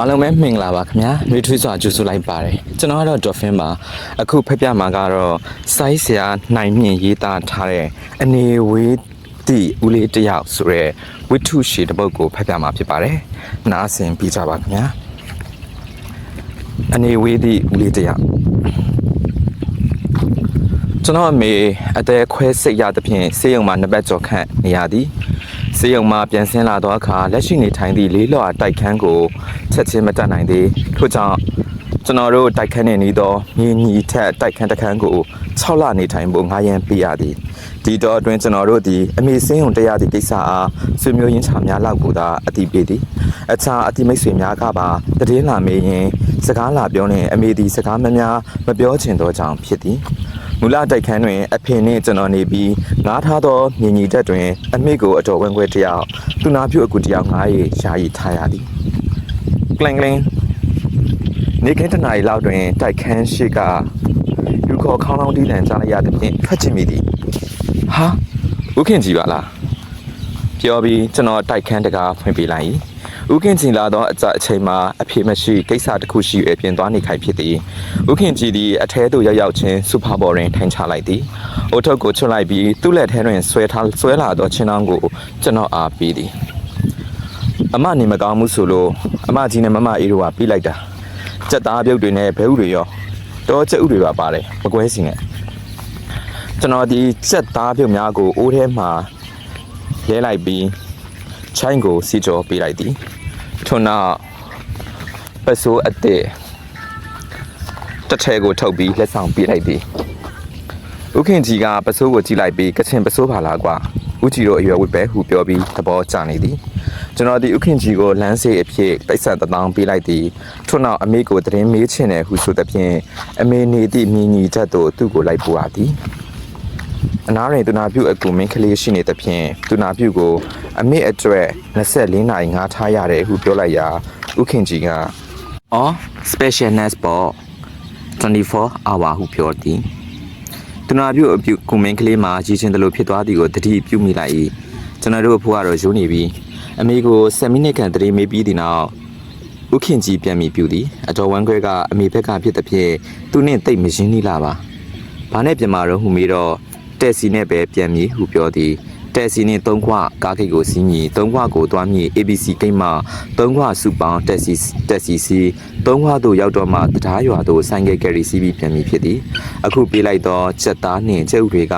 အားလုံးပဲမင်္ဂလာပါခင်ဗျာနှွေးထွေးစွာကြိုဆိုလိုက်ပါတယ်ကျွန်တော်ကတော့ Dolphin ပါအခုဖက်ပြမှာကတော့ size ဆရာနိုင်မြင့်ရေးသားထားတဲ့အနေဝေးသည့်ဦးလေးတစ်ယောက်ဆိုရဲဝိထုရှိတစ်ပုဒ်ကိုဖက်ပြမှာဖြစ်ပါတယ်နားဆင်ပြီးကြပါခင်ဗျာအနေဝေးသည့်ဦးလေးတစ်ယောက်ကျွန်တော်အမေအသက်ခွဲစိတ်ရသဖြင့်ဆေးရုံမှာနှစ်ပတ်ကျော်ခန့်နေရသည် ဆေးရုံမှာပြန်ဆင်းလာသောအခါလက်ရှိနေထိုင်သည့်လေးလော်အတိုက်ခန်းကိုချက်ချင်းမတက်နိုင်သေးထို့ကြောင့်ကျွန်တော်တို့တိုက်ခန်းနေနေသောမြေညီထက်တိုက်ခန်းတစ်ခန်းကို6လနေထိုင်ဖို့ငားရန်ပေးရသည်ဒီတော့အတွင်းကျွန်တော်တို့သည်အမေစင်းုံတရားသည့်ကိစ္စအားဆွေမျိုးရင်းချာများလောက်ကိုသာအတိပေးသည်အခြားအတိမိတ်ဆွေများကပါတည်င်းလာမေးရင်စကားလာပြောနေအမေသည်စကားမများမပြောချင်သောကြောင့်ဖြစ်သည် မူလတိုက်ခန်းတွင် အဖေနှင့်ကျွန်တော်နေပြီးငားထားသောမြင်ညီတက်တွင် အမိကိုအတော်ဝင်းခွဲတစ်ယောက်သူနာပြုအကူတစ်ယောက်ငား၍ယာယီထားရသည်ကလင်ကလင်နေကင်းတနာရီလောက်တွင်တိုက်ခန်းရှိကလူခေါ်ခေါင်းလောင်းတီးတန်ကြားလိုက်ရသည်ဖြင့်ဖတ်ချင်မိသည်ဟာဥခင်ကြီးပါလားပြောပြီးကျွန်တော်တိုက်ခန်းတကားဖွင့်ပေးလိုက်၏ ဥခင်ကြီးလာသောအကြအချိန်မှာအဖေမရှိကိစ္စတစ်ခုရှိ၍ပြင်သွားနေခိုင်ဖြစ်သည်ဥခင်ကြီးသည်အထဲသို့ရောက်ရောက်ချင်းစူပါဘော်တွင်ထိုင်ချလိုက်သည်အိုထုပ်ကိုချွတ်လိုက်ပြီးသူ့လက်ထဲတွင်ဆွဲထားဆွဲလာသောချင်းနှောင်းကိုကျွန်တော်အားပေးသည်အမနေမကောင်းမှုဆိုလို့အမကြီးနဲ့မမအေးတို့ကပြီးလိုက်တာစက်သားပြုတ်တွေနဲ့ဘဲဥတွေရောတော့ကျက်ဥတွေပါပါတယ်မကွဲစီနဲ့ကျွန်တော်ဒီစက်သားပြုတ်များကိုအိုးထဲမှာလဲလိုက်ပြီးချိုင်းကိုစီကြောပေးလိုက်သည် ထို့နောက်ပစိုးအစ်စ်တစ်ထဲကိုထုတ်ပြီးလက်ဆောင်ပေးလိုက်သည်ဥခင်ကြီးကပစိုးကိုကြည့်လိုက်ပြီးကချင်ပစိုးပါလားကွာဥကြီးတို့အရွယ်ဝတ်ပဲဟုပြောပြီးသဘောကျနေသည်ကျွန်တော်ဒီဥခင်ကြီးကိုလမ်းစေးအဖြစ်တိုက်ဆန်တထောင်ပေးလိုက်သည်ထို့နောက်အမေကိုတရင်မေးချင်တယ်ဟုဆိုသဖြင့်အမေနေသည့်မြင်းကြီးချက်သို့သူ့ကိုလိုက်ပို့ရသည် အနားရင်သူနာပြုအကူမင်းကလေးရှိနေသဖြင့်သူနာပြုကို အမေအတွက်24နာရီငါထားရတယ်ဟုပြောလိုက်ရာဥခင်ကြီးကအော် specialness ပေါ့24 hour ဟုပြောသည်သူနာပြုအပြုကူမင်းကလေးမှာရည်ချင်းတယ်လို့ဖြစ်သွားသည်ကိုတတိပြုမိလိုက်၏ကျွန်တော်တို့အဖိုးကတော့ယုံနေပြီအမေကို7မိနစ်ခန့်တတိမေးပြီးသည့်နောက်ဥခင်ကြီးပြန်မိပြူသည်အတော်ဝမ်းခွဲကအမေဘက်ကဖြစ်သဖြင့်သူနှင့်တိတ်မရင်းနှီးလာပါ။ဘာနဲ့ပြန်มาတော့ဟူမေးတော့ တက်စီနဲ့ပဲပြန်မည်ဟုပြောသည်။တက်စီနဲ့သုံးခွကားဂိတ်ကိုစီးမည်သုံးခွကိုသွားမည် ABC ဂိတ်မှာသုံးခွစုပေါင်းတက်စီတက်စီစီသုံးခွသို့ရောက်တော့မှတရားရွာသို့ဆိုင်ကယ်ကယ်ရီစီးပြီးပြန်မည်ဖြစ်သည်။အခုပြေးလိုက်သောစက်သားနှင့်ကျဲဥတွေက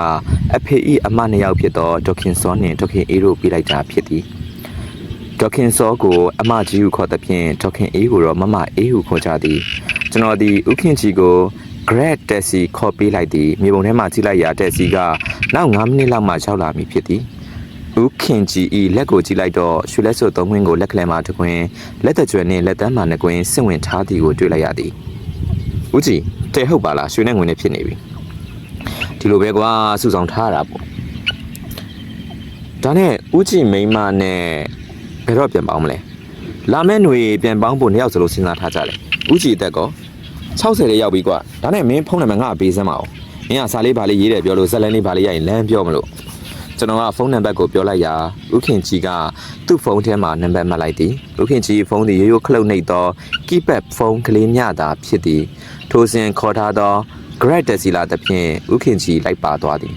အဖေ၏အမနှစ်ယောက်ဖြစ်သောဒေါခင်စောနှင့်ဒေါခင်အေးတို့ပြေးလိုက်တာဖြစ်သည်။ဒေါခင်စောကိုအမကြီးဟုခေါ်သဖြင့်ဒေါခင်အေးကိုတော့မမအေးဟုခေါ်ကြသည်ကျွန်တော်ဒီဥခင်ကြီးကို Grab Taxi ခေါ်ပေးလိုက်သည်မြေပုံထဲမှာကြည့်လိုက်ရာ Taxi ကနောက်9မိနစ်လောက်မှရောက်လာမည်ဖြစ်သည်ဥခင်ကြီးဤလက်ကိုကြည့်လိုက်တော့ရွှေလက်စွပ်သုံးခွင်းကိုလက်ကလေးမှာတစ်ခွင်းလက်သက်ကျွယ်နှင့်လက်တန်းမှာနှစ်ခွင်းဆင့်ဝင်ထားသည်ကိုတွေ့လိုက်ရသည်ဥကြီးတဲဟုတ်ပါလားရွှေနဲ့ငွေနဲ့ဖြစ်နေပြီဒီလိုပဲကွာစုဆောင်ထားရတာပေါ့ဒါနဲ့ဥကြီးမိန်းမနဲ့ဘယ်တော့ပြန်ပေါင်းမလဲလာမယ့်ຫນွေပြန်ပေါင်းဖို့နှစ်ယောက်စလုံးစဉ်းစားထားကြတယ်ဥကြီးအသက်ကော 60လေးရောက်ပြီကွာဒါနဲ့မင်းဖုန်းနံပါတ်ငါ့ပေးစမ်းပါဦးမင်းကစာလေးပါလေးရေးတယ်ပြောလို့ဇက်လန်းလေးပါလေးရရင်လမ်းပြောမလို့ကျွန်တော်ကဖုန်းနံပါတ်ကိုပြောလိုက်ရာဥခင်ကြီးကသူ့ဖုန်းထဲမှာနံပါတ်မှတ်လိုက်သည်ဥခင်ကြီးဖုန်းသည်ရိုးရိုးခလုတ်နှိပ်သော keypad ဖုန်းကလေးမျှသာဖြစ်သည်ထိုစဉ်ခေါ်ထားသော Grab Taxi လာသဖြင့်ဥခင်ကြီးလိုက်ပါသွားသည်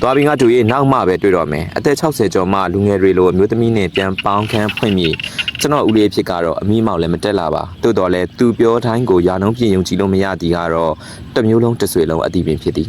သွားပြီးငါတူရေးနောက်မှပဲတွေ့တော့မယ်အသက်60ကျော်မှလူငယ်တွေလိုအမျိုးသမီးနဲ့ပြန်ပေါင်းခန်းဖွင့်မိကျွန်တော်ဦးလေးဖြစ်ကတော့အမိမောက်လည်းမတက်လာပါတိုးတော်လဲသူပြောတိုင်းကိုယာနှုံးပြင်းယုံကြည်လို့မရသည်ကတော့တစ်မျိုးလုံးတစ်ဆွေလုံးအတိပင်ဖြစ်သည်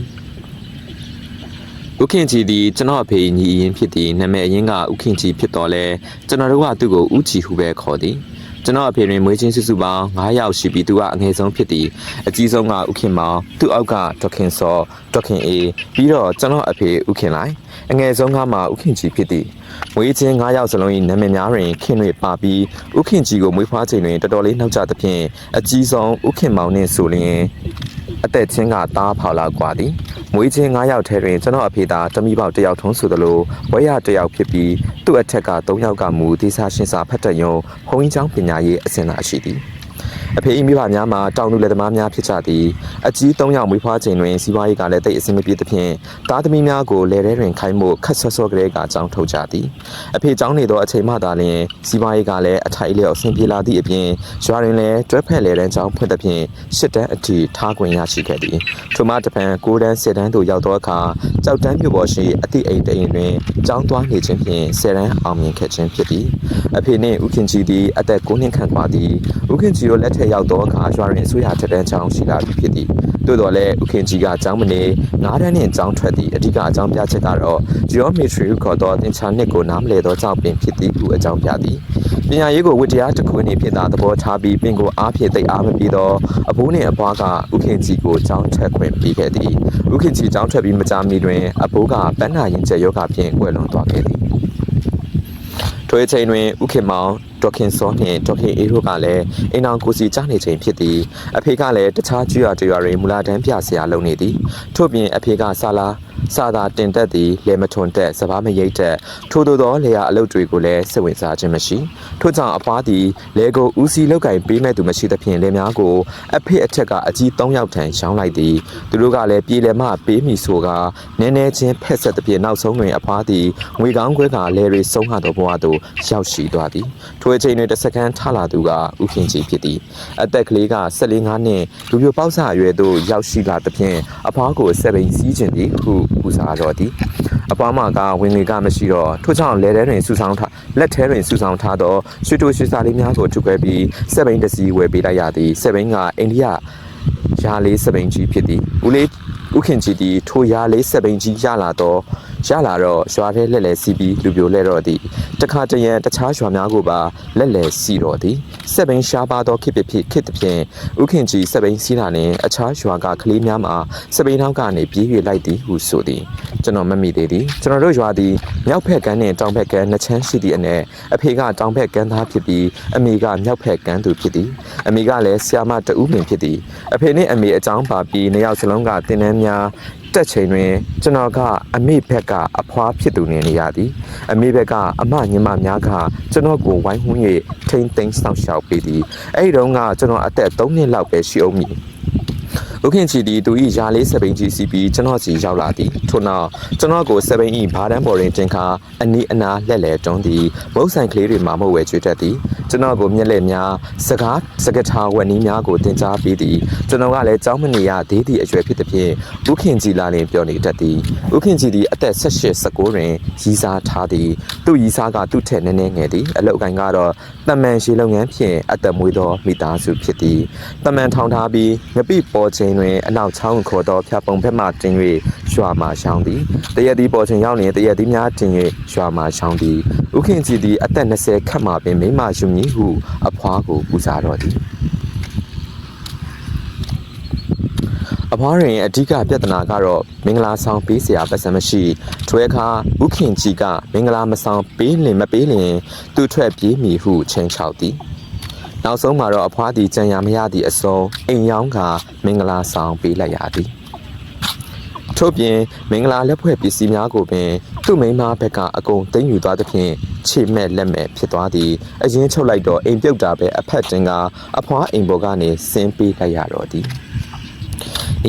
ဥခင်ကြီးသည်ကျွန်တော်အဖေညီအရင်ဖြစ်သည်နာမည်အရင်ကဥခင်ကြီးဖြစ်တော်လဲကျွန်တော်တို့ကသူ့ကိုဥချီဟုပဲခေါ်သည် ကျွန်တော်အဖေတွင်မွေးချင်းစုစုပေါင်း9ယောက်ရှိပြီးသူကအငယ်ဆုံးဖြစ်သည်အကြီးဆုံးကဥခင်မောင်သူ့အောက်ကဒေါခင်စောဒေါခင်အေးပြီးတော့ကျွန်တော်အဖေဥခင်လိုက်အငယ်ဆုံးကမှဥခင်ကြီးဖြစ်သည်မွေးချင်း9ယောက်စလုံး၏နာမည်များတွင်ခင်တွေပါပြီးဥခင်ကြီးကိုမွေးဖွားချိန်တွင်တော်တော်လေးနှောက်ကြသဖြင့်အကြီးဆုံးဥခင်မောင်နှင့်ဆိုလျင်အသက်ချင်းကသားဖောက်လာกว่าသည် မွေးချင်း9ယောက်ထဲတွင်ကျွန်တော်အဖေသာတမိပေါက်တစ်ယောက်ထုံးဆိုသလိုဝဲရတစ်ယောက်ဖြစ်ပြီးသူ့အထက်က3ယောက်ကမူဒေသရှင်စာဖတ်တရုံဘုံကြီးကျောင်းပညာရေးအစင်သာရှိသည် အဖေ၏မိဘများမှာတောင်သူလက်သမားများဖြစ်ကြသည်အကြီး၃ယောက်မွေးဖွားခြင်းတွင်စီးပွားရေးကလည်းတိတ်အဆင်မပြေသဖြင့်သားသမီးများကိုလယ်ထဲတွင်ခိုင်းမှုခက်ဆော့ဆော့ကလေးကအကြောင်းထုတ်ကြသည်အဖေကျောင်းနေသောအချိန်မှသာလျှင်စီးပွားရေးကလည်းအထိုက်အလျောက်အဆင်ပြေလာသည့်အပြင်ရွာတွင်လည်းတွဲဖက်လေတန်းကျောင်းဖွင့်သဖြင့်ရှစ်တန်းအထိထားခွင့်ရရှိခဲ့သည်ထိုမှတပံ9တန်း10တန်းသို့ရောက်သောအခါကြောက်တန်းမြို့ပေါ်ရှိအသည့်အိမ်တအိမ်တွင်ကျောင်းသွားနေခြင်းဖြင့်10တန်းအောင်မြင်ခဲ့ခြင်းဖြစ်သည်အဖေနှင့်ဦးခင်ကြီးသည်အသက်9နှစ်ခန့်သွားသည်ဦးခင်ကြီးတို့လက်ထက်ရောက်သောအခါရွာတွင်အစိုးရထက်တန်းကျောင်းရှိလာပြီဖြစ်သည်သို့တော်လည်းဦးခင်ကြီးကကျောင်းမနေ9တန်းနှင့်ကျောင်းထွက်သည့်အဓိကအကြောင်းပြချက်ကတော့ geometry ခေါ်သောသင်္ချာနှစ်ကိုနားမလည်သောကြောင့်ပင်ဖြစ်သည်ဟုအကြောင်းပြသည်ပညာရေးကိုဝတ္တရားတစ်ခုအနေဖြင့်သာသဘောထားပြီးပင်ကိုအားဖြင့်သိအားမပြီးသောအဘိုးနှင့်အဘွားကဦးခင်ကြီးကိုကျောင်းထက်ခွင့်ပေးခဲ့သည်ဦးခင်ကြီးကျောင်းထွက်ပြီးမကြာမီတွင်အဘိုးကပန်းနာရင်ကျက်ယောဂဖြင့်ကွယ်လွန်သွားခဲ့သည်ထိုအချိန်တွင်ဥခင်မောင် ဒေါခင်စောနှင့်ဒေါခင်အေးတို့ကလည်းအိမ်အောင်ကိုစီကြားနေချိန်ဖြစ်သည်အဖေကလည်းတခြားကျွရတရွာတွင်မူလာတန်းပြဆရာလုပ်နေသည်ထို့ပြင်အဖေကဆာလာ စာသာတင်တက်သည်လေမထွန်တက်စဘာမရိတ်တက်ထို့သောသောလေယာအလုပ်တွေကိုလည်းစိတ်ဝင်စားခြင်းမရှိထို့ကြောင့်အဖွားသည်လေကိုဦးစီလောက်ကင်ပေးမဲ့သူမရှိသဖြင့်လေများကိုအဖေအထက်ကအကြီး၃ယောက်ထံရောင်းလိုက်သည်သူတို့ကလည်းပြေလည်မှပေးမိဆိုကနည်းနည်းချင်းဖက်ဆက်သဖြင့်နောက်ဆုံးတွင်အဖွားသည်ငွေကောင်းခွဲကလေရီဆုံးဟသောဘဝသို့ရောက်ရှိသွားသည်ထိုအချိန်တွင်တစ်စက္ကန့်ထလာသူကဥခင်ကြီးဖြစ်သည်အသက်ကလေးက14 5နှစ်လူပြိုပေါက်ဆအရွယ်သို့ရောက်ရှိလာသဖြင့်အဖွားကိုဆက်ပိန်စီးခြင်းသည်ဟုပူဇာတော်သည်အဖွားမကဝင်ငွေကမရှိတော့ထို့ကြောင့်လေထဲတွင်ဆူဆောင်ထားလက်ထဲတွင်ဆူဆောင်ထားသောရွှေတိုရွှေစာလေးများကိုထုတ်ခွဲပြီးဆက်ပိန်တစ်စီးဝယ်ပေးလိုက်ရသည်ဆက်ပိန်ကအိန္ဒိယရာလေးစပိန်ကြီးဖြစ်သည်ဦးလေးဥခင်ကြီးသည်ထိုရာလေးစပိန်ကြီးရလာတော့ ရလာတော့ရွာထဲလက်လဲစီးပြီးလူပြိုလဲတော့သည်တခါတရံတခြားရွာများကိုပါလက်လဲစီးတော့သည်စပိန်ရှားပါသောခေတ်ဖြစ်ခေတ်တစ်ဖြင့်ဥခင်ကြီးစပိန်စီးတာနှင့်အခြားရွာကကလေးများမှာစပိန်နောက်ကနေပြေး၍လိုက်သည်ဟုဆိုသည်ကျွန်တော်မမိသေးသည်ကျွန်တော်တို့ရွာသည်မြောက်ဖက်ကမ်းနှင့်တောင်ဖက်ကမ်းနှစ်ချမ်းရှိသည့်အနက်အဖေကတောင်ဖက်ကမ်းသားဖြစ်ပြီးအမေကမြောက်ဖက်ကမ်းသူဖြစ်သည်အမေကလည်းဆရာမတဦးပင်ဖြစ်သည်အဖေနှင့်အမေအကြောင်းပါပြီးနှစ်ယောက်စလုံးကတင်းနှန်းများ တက်ချိန်တွင်ကျွန်တော်ကအမေဘက်ကအဖွားဖြစ်သူနေနေရသည်အမေဘက်ကအမညီမများကကျွန်တော်ကိုဝိုင်းဝန်း၍ထိမ့်သိမ်းဆောင်ရှောက်ပေးသည်အဲ့ဒီတော့ကကျွန်တော်အသက်3နှစ်လောက်ပဲရှိအောင်မည်ဥခင်ချီဒီသူဤယာလေးစပိန်ကြီးစီပြီးကျွန်တော်စီရောက်လာသည်ထို့နောက်ကျွန်တော်ကိုစပိန်ဤဘားတန်းပေါ်တွင်တင်ခါအနီးအနားလက်လဲတွန်းသည်မုတ်ဆိုင်ကလေးတွေမှာမဟုတ်ဝဲကျွေးတတ်သည် ကျွန်တော်ကိုမျက်လက်များစကားစကထားဝက်နီးများကိုတင်ကြားပေးသည်ကျွန်တော်ကလည်းကြောင်းမနေရသေးသည့်အရွယ်ဖြစ်သည်ဖြင့်ဥခင်ချီလာလင်ပြောနေတတ်သည်ဥခင်ချီသည်အသက်18 19တွင်ရီးစားထားသည်သူ့ရီးစားကသူ့ထက်နည်းနည်းငယ်သည်အလောက်ကိုင်းကတော့တမန်ရှိလုပ်ငန်းဖြင့်အသက်မွေးသောမိသားစုဖြစ်သည်တမန်ထောင်ထားပြီးငပိပေါ်ခြင်းတွင်အနောက်ချောင်းခေါ်သောဖြာပုံဘက်မှတင်၍ရွာမှရှောင်းသည်တရက်သည်ပေါ်ခြင်းရောက်လျင်တရက်သည်များတင်၍ရွာမှရှောင်းသည်ဥခင်ကြည်သည်အသက်20ခန့်မှပင်မိမယူမည်ဟုအဖွားကိုပူဇာတော်သည်အဖွားရင်အဓိကပြဿနာကတော့မင်္ဂလာဆောင်ပေးစရာပတ်စံမရှိထွဲခါဥခင်ကြီးကမင်္ဂလာမဆောင်ပေးလင်မပေးလင်သူထွက်ပြေးမိဟုချိန်ချောက်သည်နောက်ဆုံးမှာတော့အဖွားသည်ကြံရမရသည့်အစုံအိမ်ရောက်ကမင်္ဂလာဆောင်ပေးလိုက်ရသည် ထို့ပြင်မင်္ဂလာလက်ဖွဲ့ပစ္စည်းများကိုပင်သူ့မိန်းမဘက်ကအကုန်သိမ်းယူသွားသဖြင့်ခြေမဲ့လက်မဲ့ဖြစ်သွားသည်အရင်ချုပ်လိုက်တော့အိမ်ပြုတ်တာပဲအဖက်တင်ကအဖွားအိမ်ပေါ်ကနေဆင်းပေးလိုက်ရတော့သည်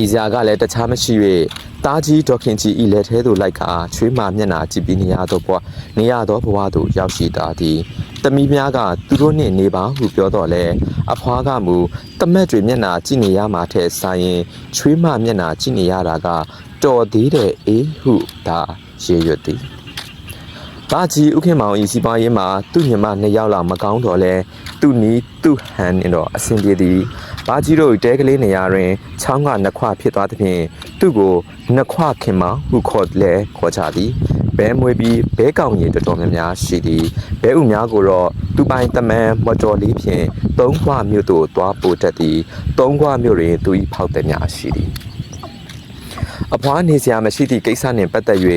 ဤစရာကလည်းတခြားမရှိ၍ တားကြီးဒေါခင်ကြီးဤလက်ထဲသို့လိုက်ကချွေးမာမျက်နာကြည့်ပြီးနေရသောဘဝနေရသောဘဝသို့ရောက်ရှိသွားသည်တမီးများကသူတို့နှင့်နေပါဟုပြောတော့လဲအဖွားကမူတမက်တွေမျက်နာကြည့်နေရမှာထဲဆိုင်ရင်ချွေးမမျက်နာကြည့်နေရတာကတော်သေးတယ်အေးဟုသာရေရွတ်သည်။တာကြီးဥခင်မောင်ဤစီပွားရေးမှာသူ့ညီမနှစ်ယောက်လောက်မကောင်းတော့လဲသူ့နီးသူ့ဟန်နေတော့အဆင်ပြေသည်။ဘာကြီးတို့တဲကလေးနေရာတွင်ချောင်းကနှစ်ခွဖြစ်သွားသဖြင့် သူ့ကိုနှစ်ခွခင်မောင်ဟုခေါ်လဲခေါ်ကြသည်။ဘဲမွေးပြီးဘဲကောင်ရည်တော်တော်များများရှိသည်ဘဲဥများကိုတော့သူပိုင်တမန်မော်တော်လေးဖြင့်သုံးခွမြို့သို့သွားပို့တတ်သည်သုံးခွမြို့တွင်သူ၏ဖောက်သည်များရှိသည်အဖွားနေစရာမရှိသည့်ကိစ္စနှင့်ပတ်သက်၍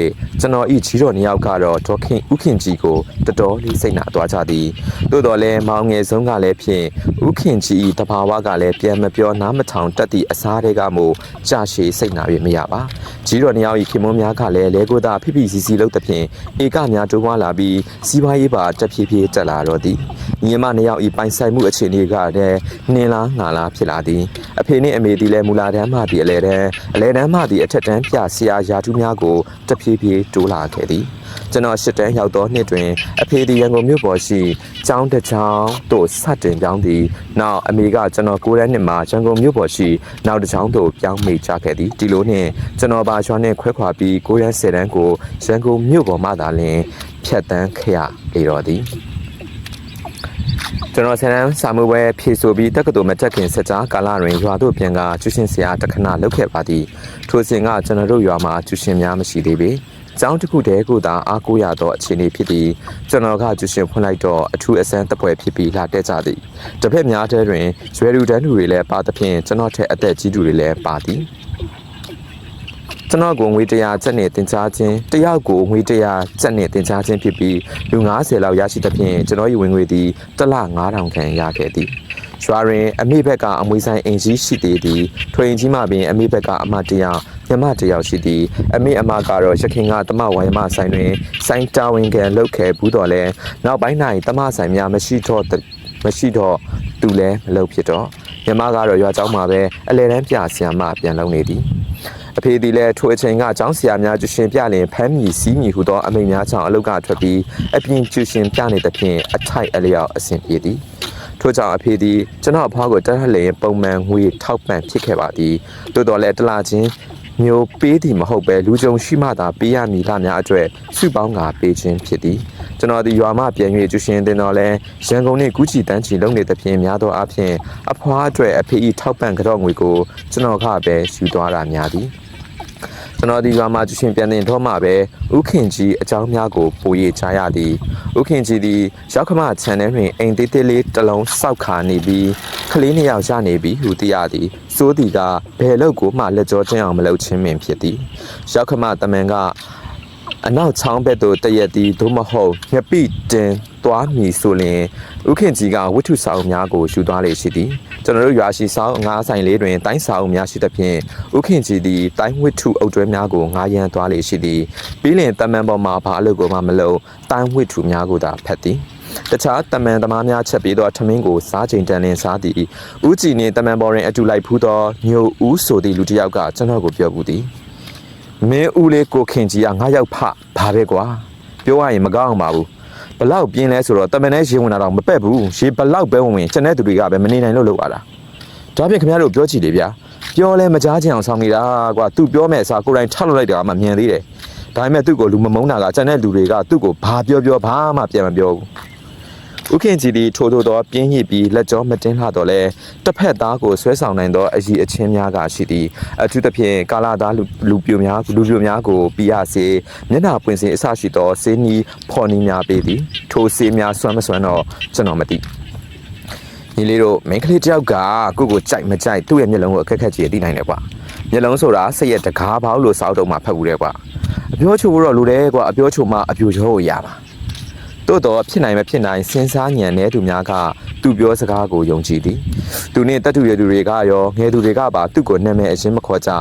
ကျွန်တော်ဤကြီးတော်နှစ်ယောက်ကတော့ဒေါခင်ဥခင်ကြီးကိုတော်တော်လေးစိတ်နာသွားကြသည်သို့တော်လည်းမောင်ငယ်ဆုံးကလည်းဖြင့်ဥခင်ကြီးဤတဘာဝကလည်းပြန်မပြောနားမထောင်တတ်သည့်အစားတွေကမို့ကြာရှည်စိတ်နာ၍မရပါကြီးတော်နှစ်ယောက်ဤခင်မွန်းများကလည်းလဲကိုသာဖိဖိစီစီလုပ်သဖြင့်ဧကများတိုးပွားလာပြီးစီးပွားရေးပါတက်ဖြည်းဖြည်းတက်လာတော့သည်ညီမနှစ်ယောက်ဤပိုင်ဆိုင်မှုအခြေအနေကလည်းနှင်းလားငါလားဖြစ်လာသည်အဖေနှင့်အမေသည်လည်းမူလာတန်းမှသည်အလဲတန်းအလဲတန်းမှသည်အထက်တန်းပြဆရာယာထုများကိုတဖြည်းဖြည်းတိုးလာခဲ့သည်ကျွန်တော်ရှစ်တန်းရောက်သောနှစ်တွင်အဖေသည်ရန်ကုန်မြို့ပေါ်ရှိကျောင်းတစ်ကျောင်းသို့စတင်ပြောင်းသည်နောက်အမေကကျွန်တော်ကိုရန်းနှစ်မှာရန်ကုန်မြို့ပေါ်ရှိနောက်တစ်ကျောင်းသို့ပြောင်းမိကြခဲ့သည်ဒီလိုနှင့်ကျွန်တော်ပါရွာနှင့်ခွဲခွာပြီးကိုရန်းဆယ်တန်းကိုရန်ကုန်မြို့ပေါ်မှသာလျှင်ဖြတ်တန်းခရလေတော်သည်ကျွန်တော်ဆယ်တန်းစာမှုပွဲဖြည့်ဆိုပြီးတက္ကသိုလ်မတက်ခင်စကြာကာလတွင်ရွာသို့ပြန်ကကျူရှင်ဆရာတခဏလုပ်ခဲ့ပါသည်ထိုစဉ်ကကျွန်တော်တို့ရွာမှာကျူရှင်များမရှိသေးပေ ကျောင်းတစ်ခုတည်းကိုသာအားကိုးရသောအခြေအနေဖြစ်ပြီးကျွန်တော်ကကျူရှင်ဖွင့်လိုက်တော့အထူးအဆန်းတပွဲဖြစ်ပြီးလာတက်ကြသည်တစ်ဖက်များထဲတွင်ရွယ်လူတန်းသူတွေလည်းပါသဖြင့်ကျွန်တော်ထက်အသက်ကြီးသူတွေလည်းပါသည်ကျွန်တော်ကိုငွေ100ကျပ်နဲ့တင် जा ခြင်းတယောက်ကိုငွေ100ကျပ်နဲ့တင် जा ခြင်းဖြစ်ပြီးလူ90လောက်ရရှိသဖြင့်ကျွန်တော်၏ဝင်ငွေသည်တစ်လ9000ခန့်ရခဲ့သည်ရွာတွင်အမိဘက်ကအမွေဆိုင်အင်ကြီးရှိသေးသည်ထွင်ကြီးမှပင်အမိဘက်ကအမတယောက် ညမတယောက်ရှိသည်အမိအမကတော့ရခင်ကတမဝိုင်းမဆိုင်တွင်ဆိုင်တာဝန်ခံလုပ်ခဲ့ဘူးတော့လဲနောက်ပိုင်း၌တမဆိုင်များမရှိတော့သမရှိတော့သူလည်းမလုပ်ဖြစ်တော့ညမကတော့ရွာเจ้าမှာပဲအလဲတန်းပြဆရာမပြန်လုပ်နေသည် အဖေသည်လည်းထိုအချိန်ကကျောင်းဆရာများကျူရှင်ပြလင်ဖမ်းမိစီးမိဟုသောအမိန့်များကြောင့်အလုတ်ကထွက်ပြီးအပြင်ကျူရှင်ပြနေသဖြင့်အထိုက်အလျောက်အဆင်ပြေသည်ထို့ကြောင့်အဖေသည်ကျွန်တော်အဖွားကိုတတ်ထက်လျင်ပုံမှန်ငွေထောက်ပံ့ဖြစ်ခဲ့ပါသည်သို့တော်လည်းတစ်လချင်း မျိုးပေးသည်မဟုတ်ပဲလူကြုံရှိမှသာပေးရမည်လားများအတွက်စုပေါင်းကပေးခြင်းဖြစ်သည်ကျွန်တော်ဒီရွာမှပြန်၍ကျူရှင်တင်တော်လဲရန်ကုန်နှင့်ကုချီတန်းချီလုံနေသဖြင့်များသောအားဖြင့်အဖွားအတွက်အဖေ၏ထောက်ပံ့ကြော့ငွေကိုကျွန်တော်ကပဲယူသွားတာများသည် ကျွန်တော်ဒီရွာမှာကျရှင်ပြန်တင်တော့မှပဲဥခင်ကြီးအကြောင်းများကိုပိုရချရသည်ဥခင်ကြီးသည်ရောက်ခမခြံထဲတွင်အိမ်သေးသေးလေးတစ်လုံးစောက်ခါနေပြီးကလေးနှစ်ယောက်ရနေပြီဟုသိရသည်စိုးသည်ကဘယ်လောက်ကိုမှလက်ကြောချင်းအောင်မလုပ်ချင်းပင်ဖြစ်သည်ရောက်ခမတမန်ကအနောက်ချောင်းဘက်သို့တရက်သည်သို့မဟုတ်ငပိတင်သွားမည်ဆိုလျင်ဥခင်ကြီးကဝတ္ထုစာအုပ်များကိုယူသွားလေရှိသည် ကျွန်တော်တို့ရွာရှိဆောင်ငါးဆိုင်လေးတွင်တိုင်းစာအုပ်များရှိသဖြင့်ဥခင်ကြီးသည်တိုင်းဝတ္ထုအုပ်တွဲများကိုငါးရန်သွားလေရှိသည်ပြီးလင်တမန်ပေါ်မှာဘာအလုပ်ကိုမှမလုပ်တိုင်းဝတ္ထုများကိုသာဖတ်သည်တခြားတမန်သမားများချက်ပြီးသောထမင်းကိုစားချိန်တန်လင်းစားသည်ဦးကြည်နှင့်တမန်ပေါ်တွင်အတူလိုက်ဖူးသောညိုဦးဆိုသည့်လူတစ်ယောက်ကကျွန်တော်ကိုပြောဘူးသည်မင်းဦးလေးကိုခင်ကြီးကငါရောက်ဖဘာပဲကွာပြောရရင်မကောင်းအောင်ပါဘူး ဘလောက်ပြင်းလဲဆိုတော့တမန်နဲ့ရေဝင်တာတော့မပက်ဘူးရေဘလောက်ပဲဝင်ဝင်ကျန်တဲ့သူတွေကပဲမနေနိုင်လို့လုပ်ရတာဒါပြင်ခင်ဗျားတို့ပြောကြည့်လေဗျာပြောလဲမကြားချင်အောင်ဆောင်နေတာကွာသူပြောမဲ့အစားကိုယ်တိုင်ထပ်လုပ်လိုက်တာမှမြင်သေးတယ်ဒါပေမဲ့သူ့ကိုလူမမုန်းတာကကျန်တဲ့လူတွေကသူ့ကိုဘာပြောပြောဘာမှပြန်မပြောဘူး ဥခင်ကြီးဒီထိုးထိုးတော့ပြင်းရစ်ပြီးလက်ကြောမတင်းလာတော့လဲတစ်ဖက်သားကိုဆွဲဆောင်နိုင်သောအည်အချင်းများကရှိသည်အထူးသဖြင့်ကာလာသားလူလူပြိုများလူပြိုများကိုပြရစေမျက်နှာပွင့်စင်အဆရှိသောစေနီဖော်နီများပေးသည်ထိုစေများဆွမ်းမဆွမ်းတော့ကျွန်တော်မသိညီလေးတို့မိန်းကလေးတယောက်ကကိုယ့်ကိုကြိုက်မကြိုက်သူ့ရဲ့မျက်လုံးကိုအခက်ခက်ကြီးသိနိုင်တယ်ကွာမျက်လုံးဆိုတာစိတ်ရဲ့တကားပေါင်းလို့စောက်တော့မှဖတ်ဘူးတယ်ကွာအပြောချိုတော့လူတယ်ကွာအပြောချိုမှအပြိုချောကိုရပါ တို့တော့ဖြစ်နိုင်မဖြစ်နိုင်စဉ်းစားညံတဲ့သူများကသူပြောစကားကိုယုံကြည်သည်သူနှင့်တတ်တူရသူတွေကရောငယ်သူတွေကပါသူ့ကိုနာမည်အရင်မခေါ်ကြ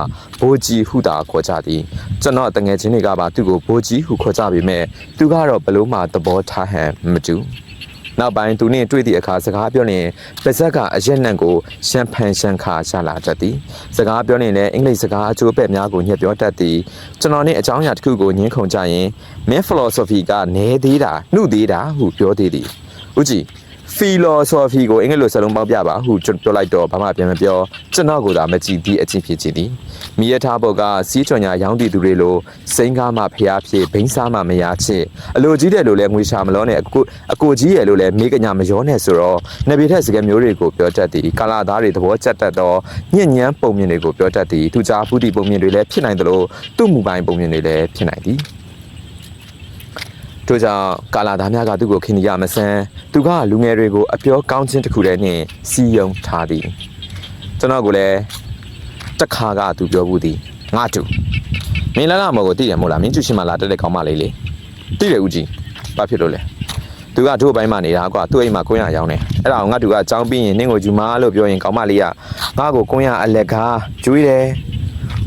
ဘိုးကြီးဟုတာခေါ်ကြသည်ကျွန်တော်တငယ်ချင်းတွေကပါသူ့ကိုဘိုးကြီးဟုခေါ်ကြပေမဲ့သူကတော့ဘလို့မှသဘောထားဟန်မတူ နောက်ပိုင်းသူနှင့်တွေ့သည့်အခါစကားပြောရင်ပါဇက်ကအရက်နံကိုရှမ်ဖန်ရှန်ခါရလာတတ်သည်စကားပြောရင်လည်းအင်္ဂလိပ်စကားအကျိုးပဲ့များကိုညှက်ပြောတတ်သည်ကျွန်တော်နှင့်အကြောင်းအရာတစ်ခုကိုညှင်းခုန်ကြရင်မင်း philosophy ကနေသေးတာနှုတ်သေးတာဟုပြောသေးသည်ဦးကြည် philosophy ကိုအင်္ဂလိပ်လိုစလုံးပေါက်ပြပါဟုကျွန်တော်ပြောလိုက်တော့ဘာမှပြန်မပြောကျွန်တော်ကသာမကြည့်သည့်အချင်းဖြစ်ချင်သည်မိရထားဘော်ကစီးချွန်ညာရောင်းတည်သူတွေလိုစိန်ကားမှဖျားဖြစ်ဘိန်းစားမှမရချစ်အလိုကြီးတယ်လို့လည်းငွေရှာမလောနဲ့အကိုအကိုကြီးရယ်လို့လည်းမေးကညာမရောနဲ့ဆိုတော့နေပြည်ထက်စကားမျိုးတွေကိုပြောတတ်သည်ကာလာသားတွေသဘောကျတတ်သောညဉ့်ညမ်းပုံမြင်တွေကိုပြောတတ်သည်သူကြားဖူးတီပုံမြင်တွေလည်းဖြစ်နိုင်သလိုသူ့မူပိုင်ပုံမြင်တွေလည်းဖြစ်နိုင်သည် တို့ကြောင့်ကာလာသားများကသူ့ကိုခင်ရမဆန်းသူကလူငယ်တွေကိုအပြောကောင်းခြင်းတစ်ခုတည်းနဲ့စီယုံထားသည်ကျွန်တော်ကလည်းတစ်ခါကသူပြောဘူးသည်ငါတူမင်းလာလာမော်ကိုတည်တယ်မို့လားမင်းကျူရှင်မလာတက်တဲ့ကောင်မလေးလေတည်တယ်ဦးကြီးဘာဖြစ်လို့လဲသူကတို့ဘိုင်းမှာနေတာကွာသူ့အိမ်မှာကိုရရောင်းတယ်အဲ့ဒါကိုငါတူကအကြောင်းပြီးရင်နင့်ကိုဂျူမာလို့ပြောရင်ကောင်မလေးကငါ့ကိုကိုရအလက်ကားကျွေးတယ်